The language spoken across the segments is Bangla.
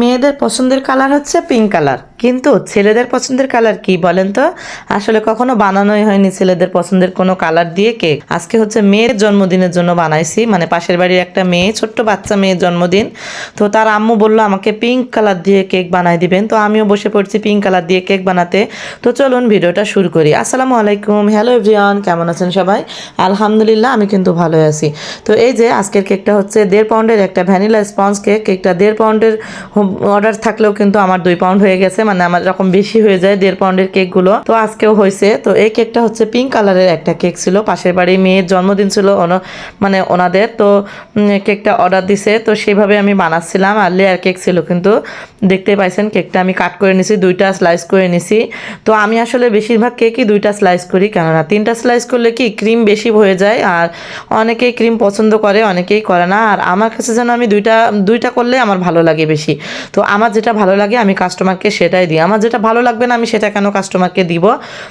মেয়েদের পছন্দের কালার হচ্ছে পিঙ্ক কালার কিন্তু ছেলেদের পছন্দের কালার কি বলেন তো? আসলে কখনো বানানোই হয়নি ছেলেদের পছন্দের কোনো কালার দিয়ে কেক আজকে হচ্ছে মেয়ের জন্মদিনের জন্য বানাইছি মানে পাশের বাড়ির একটা মেয়ে, ছোট্ট বাচ্চা মেয়ের জন্মদিন। তো তার আম্মু বলল, আমাকে পিঙ্ক কালার দিয়ে কেক বানাই দিবেন। তো আমিও বসে পড়ছি পিঙ্ক কালার দিয়ে কেক বানাতে। তো চলুন ভিডিওটা শুরু করি। আসসালামু আলাইকুম। হ্যালো এভরিওয়ান কেমন আছেন সবাই? আলহামদুলিল্লাহ, আমি কিন্তু ভালো আছি। তো এই যে আজকের কেকটা হচ্ছে দেড় পাউন্ডের একটা ভ্যানিলা স্পঞ্জ কেক কেকটা দেড় পাউন্ডের অর্ডার থাকলেও কিন্তু আমার দুই পাউন্ড হয়ে গেছে মানে আমার এরকম বেশি হয়ে যায় দেড় পাউন্ডের কেকগুলো তো আজকেও হয়েছে। তো এই কেকটা হচ্ছে পিঙ্ক কালারের একটা কেক ছিল। পাশের বাড়ি মেয়ের জন্মদিন ছিল মানে ওনাদের। তো কেকটা অর্ডার দিছে। তো সেভাবে আমি বানাচ্ছিলাম। আর লেয়ার কেক ছিল কিন্তু। দেখতে পাইছেন কেকটা আমি কাট করে নিছি, দুইটা স্লাইস করে নিছি। তো আমি আসলে বেশিরভাগ কেকই দুইটা স্লাইস করি, কেননা তিনটা স্লাইস করলে কি ক্রিম বেশি হয়ে যায়। আর অনেকেই ক্রিম পছন্দ করে, অনেকেই করে না। আর আমার কাছে যেন আমি দুইটা দুইটা করলে আমার ভালো লাগে বেশি। তো আমার যেটা ভালো লাগে, আমি কাস্টমারকে সেটাই দিই। আমার যেটা ভালো লাগবে না, আমি সেটা কেন কাস্টমারকে দিব?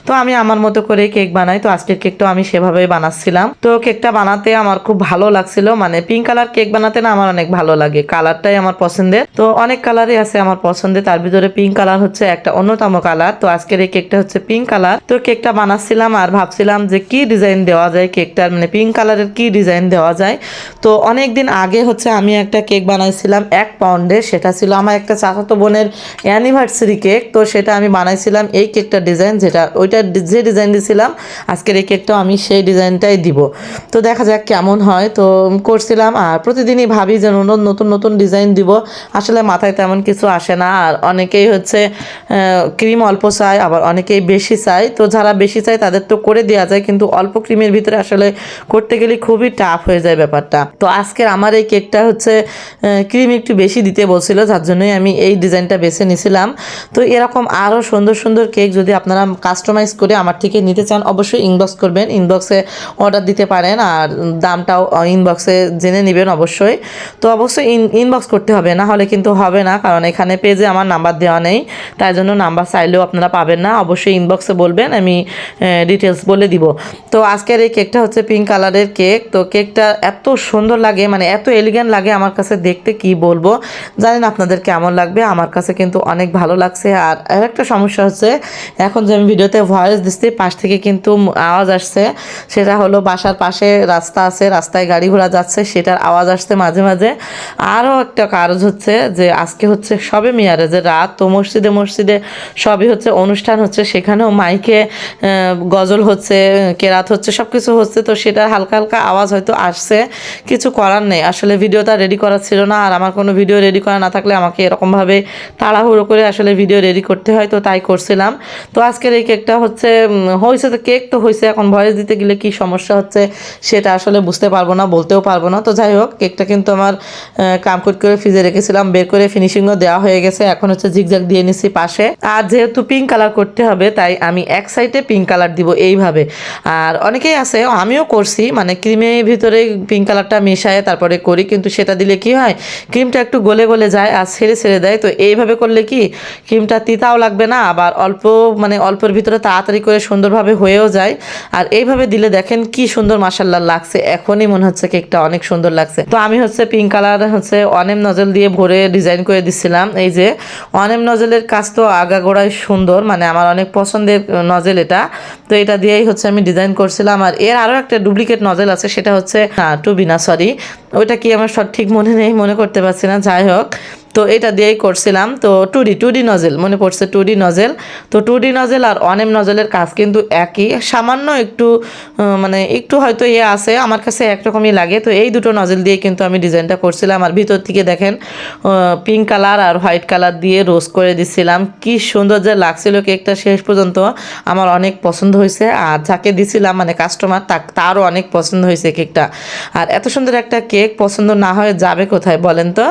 তো আমি আমার মতো করে কেক বানাই। তো আজকের কেকটাও আমি সেভাবেই বানাচ্ছিলাম। তো কেকটা বানাতে আমার খুব ভালো লাগছিল। মানে পিঙ্ক কালার কেক বানাতে না আমার অনেক ভালো লাগে। কালারটাই আমার পছন্দের। তো অনেক কালারই আছে আমার পছন্দের। তার ভিতরে পিঙ্ক কালার হচ্ছে একটা অন্যতম কালার তো আজকের এই কেকটা হচ্ছে পিঙ্ক কালার তো কেকটা বানাচ্ছিলাম আর ভাবছিলাম যে কি ডিজাইন দেওয়া যায় কেকটার মানে পিঙ্ক কালারের কি ডিজাইন দেওয়া যায়? তো অনেক দিন আগে হচ্ছে আমি একটা কেক বানাইছিলাম এক পাউন্ডের সেটা ছিল আমার একটা চাচাতো বোনের অ্যানিভার্সারি কেক তো সেটা আমি বানাইছিলাম এই কেকটার ডিজাইন যেটা, ওইটা যে ডিজাইন দিয়েছিলাম আজকের এই কেকটাও আমি সেই ডিজাইনটাই দিব। তো দেখা যাক কেমন হয়, তো করছিলাম, আর প্রতিদিনই ভাবি যে নতুন নতুন ডিজাইন দিব। আসলে মাথায় তেমন কিছু আসে না, আর অনেকেই হচ্ছে ক্রিম অল্প চায়, আবার অনেকেই বেশি চায়। তো যারা বেশি চায় তাদের তো করে দেওয়া যায়, কিন্তু অল্প ক্রিমের ভিতরে আসলে করতে গেলে খুবই টাফ হয়ে যায় ব্যাপারটা। তো আজকের আমার এই কেকটা হচ্ছে ক্রিম একটু বেশি দিতে বলছিল যার জন্যই আমি এই ডিজাইনটা বেছে নিয়েছিলাম তো এরকম আরও সুন্দর সুন্দর কেক যদি আপনারা কাস্টমাইজ করে আমার থেকে নিতে চান, অবশ্যই ইনবক্স করবেন। ইনবক্সে অর্ডার দিতে পারেন আর দামটাও ইনবক্সে জেনে নেবেন অবশ্যই। তো অবশ্যই ইন ইনবক্স করতে হবে, না হলে কিন্তু হবে না, কারণ এখানে পেজে আমার নাম্বার দেওয়া নেই। তাই জন্য নাম্বার চাইলেও আপনারা পাবেন না। অবশ্যই ইনবক্সে বলবেন, আমি ডিটেলস বলে দিব। তো আজকের এই কেকটা হচ্ছে পিঙ্ক কালারের কেক। তো কেকটা এত সুন্দর লাগে মানে এত এলিগেন্ট লাগে আমার কাছে দেখতে, কি বলব? জানেন আপনাদের কেমন লাগবে? আমার কাছে কিন্তু অনেক ভালো লাগছে। আর আরেকটা সমস্যা হচ্ছে, এখন যে আমি ভিডিওতে ভয়েস দিচ্ছি, পাশ থেকে কিন্তু আওয়াজ আসছে। সেটা হলো বাসার পাশে রাস্তা আছে, রাস্তায় গাড়ি ঘোড়া যাচ্ছে, সেটার আওয়াজ আসছে মাঝে মাঝে। আরও একটা কারজ হচ্ছে যে, আজকে হচ্ছে সবে মেয়ারে যে রাত, তো মসজিদে মসজিদে সবই হচ্ছে অনুষ্ঠান হচ্ছে, সেখানেও মাইকে গজল হচ্ছে, কেরাত হচ্ছে সব কিছু হচ্ছে, তো সেটার হালকা হালকা আওয়াজ হয়তো আসছে। কিছু করার নেই। আসলে ভিডিওটা রেডি করা ছিল না, আর আমার কোনো ভিডিও রেডি করা না থাকলে আমাকে এরকমভাবে তাড়াহুড়ো করে আসলে ভিডিও রেডি করতে হয়, তো তাই করছিলাম। তো আজকের এই কেকটা হচ্ছে হয়েছে তো কেক তো হয়েছে এখন ভয়েস দিতে গেলে কি সমস্যা হচ্ছে সেটা আসলে বুঝতে পারব না, বলতেও পারব না। তো যাই হোক কেকটা কিন্তু আমার কামকুট করে ফ্রিজে রেখেছিলাম, বের করে ফিনিশিংও দেওয়া হয়ে গেছে, এখন হচ্ছে জিগজাগ দিয়ে নিছি পাশে। আর যেহেতু পিঙ্ক কালার করতে হবে, তাই আমি এক সাইডে পিঙ্ক কালার দিব এইভাবে। আর অনেকেই আছে, আমিও করছি মানে ক্রিমের ভিতরে পিঙ্ক কালারটা মিশায় তারপরে করি, কিন্তু সেটা দিলে কি হয় ক্রিমটা একটু গলে গলে যায় আর ছেড়ে ছেড়ে দেয়। তো এইভাবে করলে কি ক্রিমটা তিতাও লাগবে না? আবার অল্প মানে অল্পের ভিতরে তাড়াতাড়ি করে সুন্দরভাবে হয়েও যায়। আর এইভাবে দিলে দেখেন কি সুন্দর মাসাল্লাহ লাগছে। এখনই মনে হচ্ছে কেকটা অনেক সুন্দর লাগছে। তো আমি হচ্ছে পিঙ্ক কালার হচ্ছে অনেম নজল দিয়ে ভরে ডিজাইন করে দিছিলাম। এই যে অনেম নজলের কাজ তো আগাগোড়ায় সুন্দর মানে আমার অনেক পছন্দের নজেল এটা। তো এটা দিয়েই হচ্ছে আমি ডিজাইন করছিলাম। আর এর আরও একটা ডুপ্লিকেট নজেল আছে, সেটা হচ্ছে টুবিনা সরি ওইটা কি আমার সঠিক মনে নেই, মনে করতে পারছি না। যাই হোক। তো এটা দিয়েই করছিলাম। তো টুডি টুডি নজেল, মনে পড়ছে টুডি নজেল। তো টুডি নজেল আর অনেম নজেলের কাজ কিন্তু একই। সামান্য একটু মানে একটু হয়তো ইয়ে আছে, আমার কাছে একরকমই লাগে। তো এই দুটো নজেল দিয়ে কিন্তু আমি ডিজাইনটা করছিলাম। আর ভিতর থেকে দেখেন পিঙ্ক কালার আর হোয়াইট কালার দিয়ে রোজ করে দিছিলাম। কি সুন্দর যে লাগছিল কেকটা শেষ পর্যন্ত। আমার অনেক পছন্দ হয়েছে। আর যাকে দিছিলাম মানে কাস্টমার তারও অনেক পছন্দ হয়েছে কেকটা। আর এত সুন্দর একটা কেক পছন্দ না হয়ে যাবে কোথায় বলেন তো?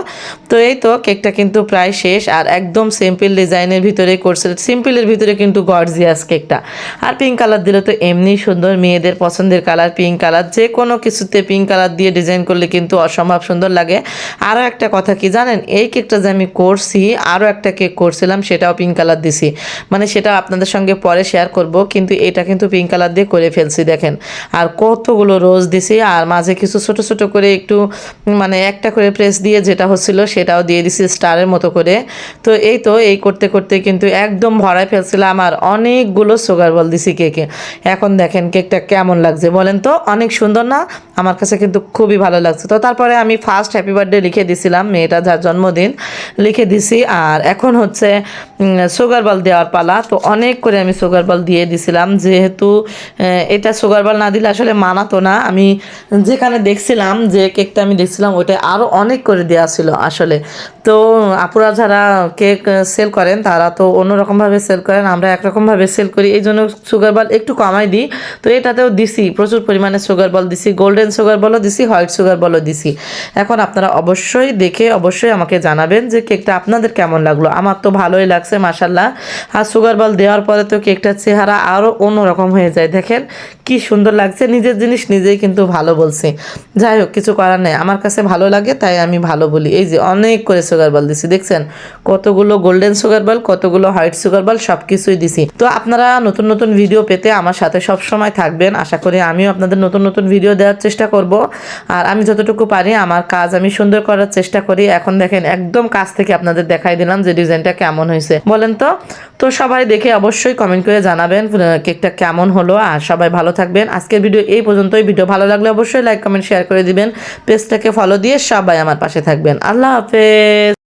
তো এই তো কেকটা কিন্তু প্রায় শেষ আর একদম সিম্পল ডিজাইনের ভিতরে করছে সিম্পলের ভিতরে কিন্তু গর্জিয়াস কেকটা। আর পিঙ্ক কালার দিলে তো এমনি সুন্দর মেয়েদের পছন্দের কালার পিঙ্ক কালার যে কোনো কিছুতে পিঙ্ক কালার দিয়ে ডিজাইন করলে কিন্তু অসম্ভব সুন্দর লাগে। আরও একটা কথা কি জানেন, এই কেকটা যে আমি করছি আরও একটা কেক করছিলাম, সেটাও পিঙ্ক কালার দিছি। মানে সেটা আপনাদের সঙ্গে পরে শেয়ার করব, কিন্তু এটা কিন্তু পিঙ্ক কালার দিয়ে করে ফেলছি, দেখেন। আর কতগুলো রোজ দিছি, আর মাঝে কিছু ছোট ছোট করে একটু মানে একটা করে প্রেস দিয়ে যেটা হচ্ছিল, সেটাও দিয়ে দিছি। স্টারের মতো করে। তো এই তো, এই করতে করতে কিন্তু একদম ভরায় ফেলছিলাম আর অনেকগুলো সুগার বল দিছি কেকে এখন দেখেন কেকটা কেমন লাগছে বলেন তো? অনেক সুন্দর না? আমার কাছে কিন্তু খুবই ভালো লাগছে। তো তারপরে আমি ফার্স্ট হ্যাপি বার্থডে লিখে দিছিলাম মেয়েটা যার জন্মদিন, লিখে দিছি। আর এখন হচ্ছে সুগার বল দেওয়ার পালা। তো অনেক করে আমি সুগার বল দিয়ে দিছিলাম। যেহেতু এটা সুগার বল না দিলে আসলে মানাতো না। আমি যেখানে দেখছিলাম যে কেকটা আমি দেখছিলাম ওটা আরও অনেক করে দেওয়া ছিল আসলে। তো আপুরা যারা কেক সেল করেন, তারা তো অন্যরকমভাবে সেল করেন, আমরা একরকমভাবে সেল করি। এই জন্য সুগার বল একটু কমাই দিই। তো এটাতেও দিছি, প্রচুর পরিমাণে সুগার বল দিছি গোল্ডেন সুগার বলও দিছি হোয়াইট সুগার বলও দিছি। এখন আপনারা অবশ্যই দেখে, অবশ্যই আমাকে জানাবেন যে কেকটা আপনাদের কেমন লাগল। আমার তো ভালোই লাগছে মাসাল্লাহ আর সুগার বল দেওয়ার পরে তো কেকটার চেহারা আরও অন্যরকম হয়ে যায়। দেখেন কি সুন্দর লাগছে, নিজের জিনিস নিজেই কিন্তু ভালো বলছি। যাই হোক, কিছু করার নেই। আমার কাছে ভালো লাগে, তাই আমি ভালো বলি। এই যে অনেক করে সুগার বল দিছি, দেখছেন? কতগুলো গোল্ডেন সুগার বল কতগুলো হোয়াইট সুগার বল সব কিছুই দিছি। তো আপনারা নতুন নতুন ভিডিও পেতে আমার সাথে সব সময় থাকবেন। আশা করি আমিও আপনাদের নতুন নতুন ভিডিও দেওয়ার চেষ্টা করব। আর আমি যতটুকু পারি আমার কাজ আমি সুন্দর করার চেষ্টা করি। এখন দেখেন, একদম কাছ থেকে আপনাদের দেখাই দিলাম যে ডিজাইনটা কেমন হয়েছে। বলেন তো? তো সবাই দেখে অবশ্যই কমেন্ট করে জানাবেন কেকটা কেমন হলো। আর সবাই ভালো থাকবেন। আজকের ভিডিও এই পর্যন্তই। ভিডিও ভালো লাগলে অবশ্যই লাইক কমেন্ট শেয়ার করে দিবেন। পেজটাকে ফলো দিয়ে সবাই আমার পাশে থাকবেন। আল্লাহ হাফেজ।